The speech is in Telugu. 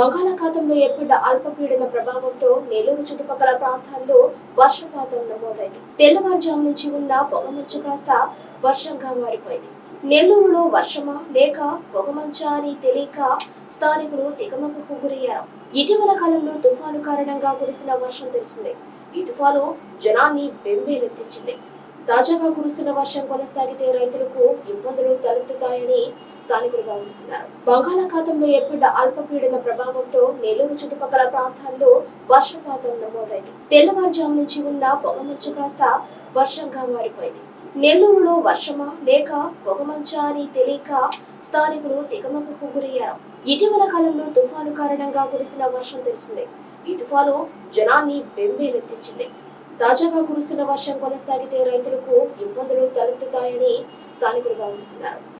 బంగాళాఖాతంలో ఏర్పడ్డ అల్పపీడన ప్రభావంతో నెల్లూరు చుట్టుపక్కల ప్రాంతాల్లో వర్షపాతం నమోదైంది. తెల్లవారుజాము నుంచి ఉన్న పొగమంచు కాస్త వర్షంగా మారిపోయింది. నెల్లూరులో వర్షమా లేక పొగమంచా అని తెలియక స్థానికులు దిగమకకు గురయ్యారు. ఇటీవల కాలంలో తుఫాను కారణంగా కురిసిన వర్షం తెలిసిందే. ఈ తుఫాను జనాన్ని బెంబేలెత్తించింది తాజాగా కురుస్తున్న వర్షం కొనసాగితే రైతులకు ఇబ్బందులు తలెత్తుతాయని స్థానికులు భావిస్తున్నారు బంగాళాఖాతంలో ఏర్పడ్డ అల్పపీడన ప్రభావంతో నెల్లూరు చుట్టుపక్కల ప్రాంతాల్లో వర్షపాతం నమోదైంది. తెల్లవారుజాము నుంచి ఉన్న పొగమంచు కాస్త వర్షంగా మారిపోయింది. నెల్లూరులో వర్షమా లేక పొగమంచా అని తెలియక స్థానికులు తికమకకు గురయ్యారు. ఇటీవల కాలంలో తుఫాను కారణంగా కురిసిన వర్షం తెలిసిందే. ఈ తుఫాను జనాన్ని బెంబేలెత్తించింది. తాజాగా కురుస్తున్న వర్షం కొనసాగితే రైతులకు ఇబ్బందులు తలెత్తుతాయని స్థానికులు భావిస్తున్నారు